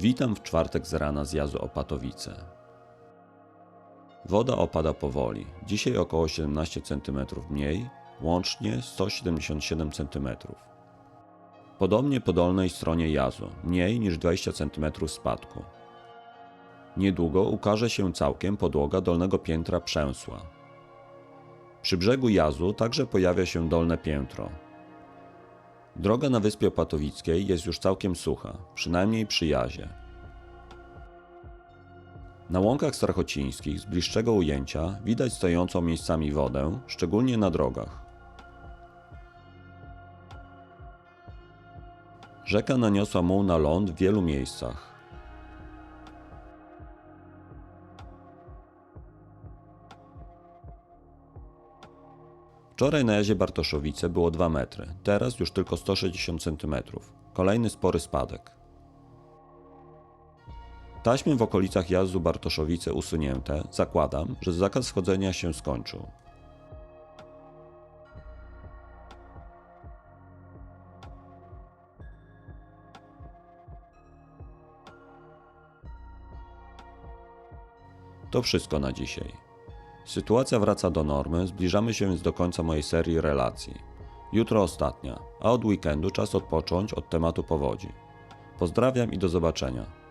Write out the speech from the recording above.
Witam w czwartek z rana z jazu Opatowice. Woda opada powoli, dzisiaj około 17 cm mniej, łącznie 177 cm. Podobnie po dolnej stronie jazu, mniej niż 20 cm spadku. Niedługo ukaże się całkiem podłoga dolnego piętra przęsła. Przy brzegu jazu także pojawia się dolne piętro. Droga na wyspie Opatowickiej jest już całkiem sucha, przynajmniej przy jazie. Na łąkach strachocińskich z bliższego ujęcia widać stojącą miejscami wodę, szczególnie na drogach. Rzeka naniosła muł na ląd w wielu miejscach. Wczoraj na jazie Bartoszowice było 2 metry, teraz już tylko 160 cm. Kolejny spory spadek. Taśmy w okolicach jazdu Bartoszowice usunięte, zakładam, że zakaz wchodzenia się skończył. To wszystko na dzisiaj. Sytuacja wraca do normy, zbliżamy się więc do końca mojej serii relacji. Jutro ostatnia, a od weekendu czas odpocząć od tematu powodzi. Pozdrawiam i do zobaczenia.